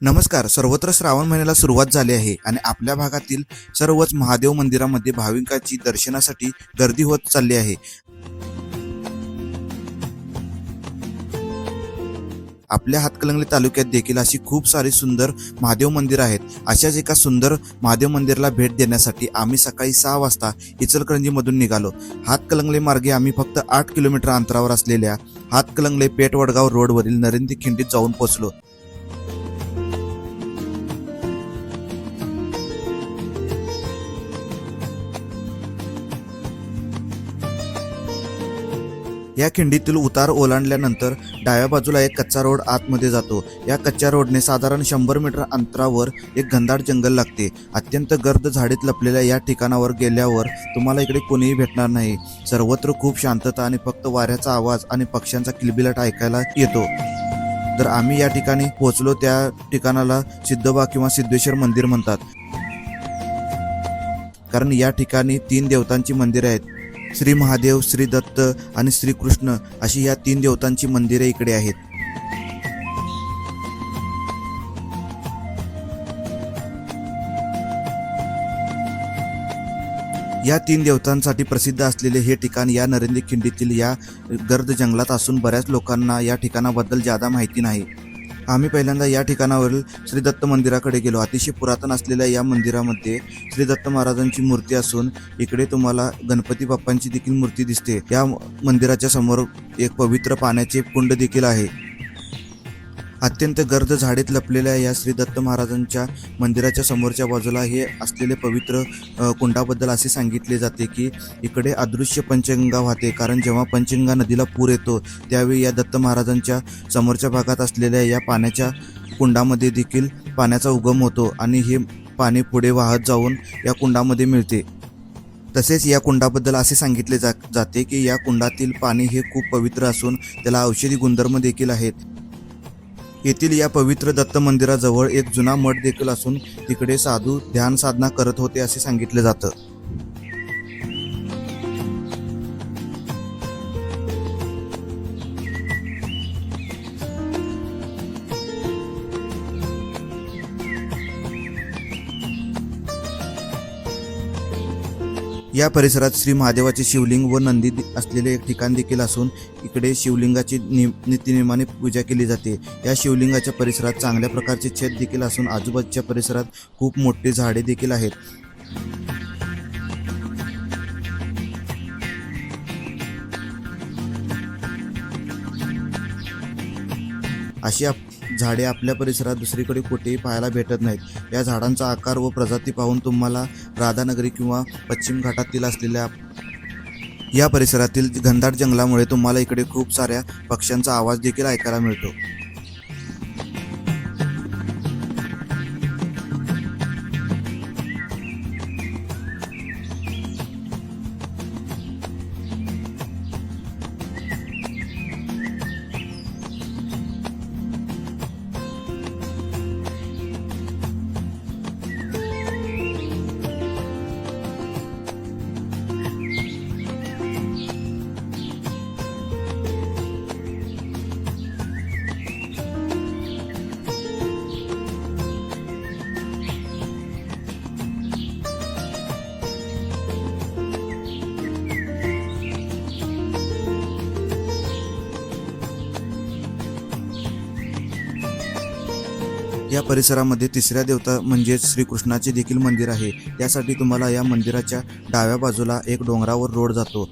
नमस्कार सर्वत्र श्रावण महिन्याला सुरुवात झाली आहे आणि आपल्या भागातील सर्वच महादेव मंदिरामध्ये भाविकांची दर्शनासाठी गर्दी होत चालली आहे. आपल्या हातकलंगले तालुक्यात देखील अशी खूप सारी सुंदर महादेव मंदिर आहेत. अशाच एका सुंदर महादेव मंदिराला भेट देण्यासाठी आम्ही सकाळी सहा वाजता इचलकरंजीमधून निघालो. हातकलंगले मार्गे आम्ही फक्त आठ किलोमीटर अंतरावर असलेल्या हातकलंगले पेठ वडगाव रोडवरील नरेंद्र खिंडीत जाऊन पोहोचलो. या खिंडीतील उतार ओलांडल्यानंतर डाव्या बाजूला एक कच्चा रोड आतमध्ये जातो. या कच्च्या रोडने साधारण शंभर मीटर अंतरावर एक घनदाट जंगल लागते. अत्यंत गर्द झाडीत लपलेल्या या ठिकाणावर गेल्यावर तुम्हाला इकडे कोणीही भेटणार नाही. सर्वत्र खूप शांतता आणि फक्त वाऱ्याचा आवाज आणि पक्ष्यांचा किलबिलाट ऐकायला येतो. तर आम्ही या ठिकाणी पोहोचलो त्या ठिकाणाला सिद्धबा किंवा सिद्धेश्वर मंदिर म्हणतात. कारण या ठिकाणी तीन देवतांची मंदिरे आहेत. श्री महादेव श्री दत्त आणि श्रीकृष्ण अशी या तीन देवतांची मंदिरे इकडे आहेत. या तीन देवतांसाठी प्रसिद्ध असलेले हे ठिकाण या नरेंद्र खिंडीतील या गर्द जंगलात असून बऱ्याच लोकांना या ठिकाणाबद्दल जादा माहिती नाही. आम्ही पहिल्यांदा या ठिकाणावरील श्री दत्त मंदिराकडे गेलो. अतिशय पुरातन असलेल्या या मंदिरामध्ये श्री दत्त महाराजांची मूर्ती असून इकडे तुम्हाला गणपती बाप्पांची देखील मूर्ती दिसते. या मंदिराच्या समोर एक पवित्र पाण्याचे कुंड देखील आहे. अत्यंत गर्द झाडीत लपलेल्या या श्री दत्त महाराजांच्या मंदिराच्या समोरच्या बाजूला हे असलेले पवित्र कुंडाबद्दल असे सांगितले जाते की इकडे अदृश्य पंचगंगा वाहते. कारण जेव्हा पंचगंगा नदीला पूर येतो त्यावेळी या दत्त महाराजांच्या समोरच्या भागात असलेल्या या पाण्याच्या कुंडामध्ये देखील पाण्याचा उगम होतो आणि हे पाणी पुढे वाहत जाऊन या कुंडामध्ये मिळते. तसेच या कुंडाबद्दल असे सांगितले जा जाते की या कुंडातील पाणी हे खूप पवित्र असून त्याला औषधी गुणधर्म देखील आहेत. येथील या पवित्र दत्त मंदिराजवळ एक जुना मठ देखील असून तिकडे साधू ध्यान साधना करत होते असे सांगितले जातं. या परिसरात श्री महादेवाचे शिवलिंग व नंदी असलेले एक ठिकाण देखील असून इकडे शिवलिंगाची नि पूजा केली जाते. या शिवलिंगाच्या परिसरात चांगल्या प्रकारचे छत देखील असून आजूबाजूच्या परिसरात खूप मोठी झाडे देखील आहेत. अशी आप झाडे आपल्या परिसरात दुसरीकडे कुठेही पाहायला भेटत नाहीत. या झाडांचा आकार व प्रजाती पाहून तुम्हाला राधानगरी किंवा पश्चिम घाटातील असलेल्या या परिसरातील घनदाट जंगलामुळे तुम्हाला इकडे खूप साऱ्या पक्ष्यांचा आवाज देखील ऐकायला मिळतो. या परिसरामध्ये तिसऱ्या देवता म्हणजेच श्रीकृष्णाचे देखील मंदिर आहे. त्यासाठी तुम्हाला या मंदिराच्या डाव्या बाजूला एक डोंगरावर रोड जातो.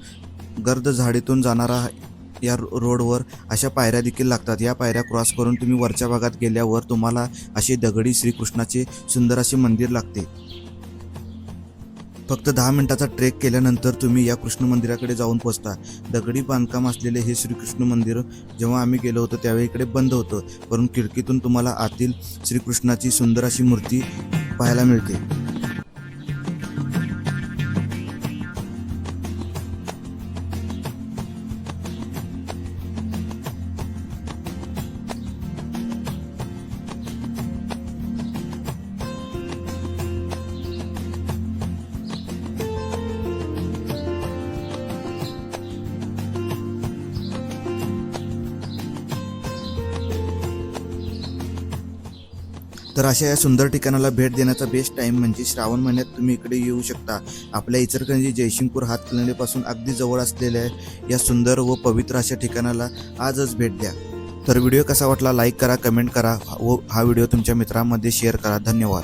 गर्द झाडीतून जाणारा या रोडवर अशा पायऱ्या देखील लागतात. या पायऱ्या क्रॉस करून तुम्ही वरच्या भागात गेल्यावर तुम्हाला असे दगडी श्रीकृष्णाचे सुंदर असे मंदिर लागते. फक्त दहा मिनिटाचा ट्रेक केल्यानंतर तुम्ही या कृष्ण मंदिराकडे जाऊन पोचता. दगडी बांधकाम असलेले हे श्रीकृष्ण मंदिर जेव्हा आम्ही गेलो होतो त्यावेळी इकडे बंद होतं. परंतु खिडकीतून तुम्हाला आतील श्रीकृष्णाची सुंदर अशी मूर्ती पाहायला मिळते. तर अशा या सुंदर ठिकाणाला भेट देण्याचा बेस्ट टाईम म्हणजे श्रावण महिन्यात तुम्ही इकडे येऊ शकता. आपल्या इचलकरंजी जयसिंगपूर हातकणंगलेपासून अगदी जवळ असलेल्या या सुंदर व पवित्र अशा ठिकाणाला आजच भेट द्या. तर व्हिडिओ कसा वाटला लाईक करा कमेंट करा. व हा व्हिडिओ तुमच्या मित्रांमध्ये शेअर करा. धन्यवाद.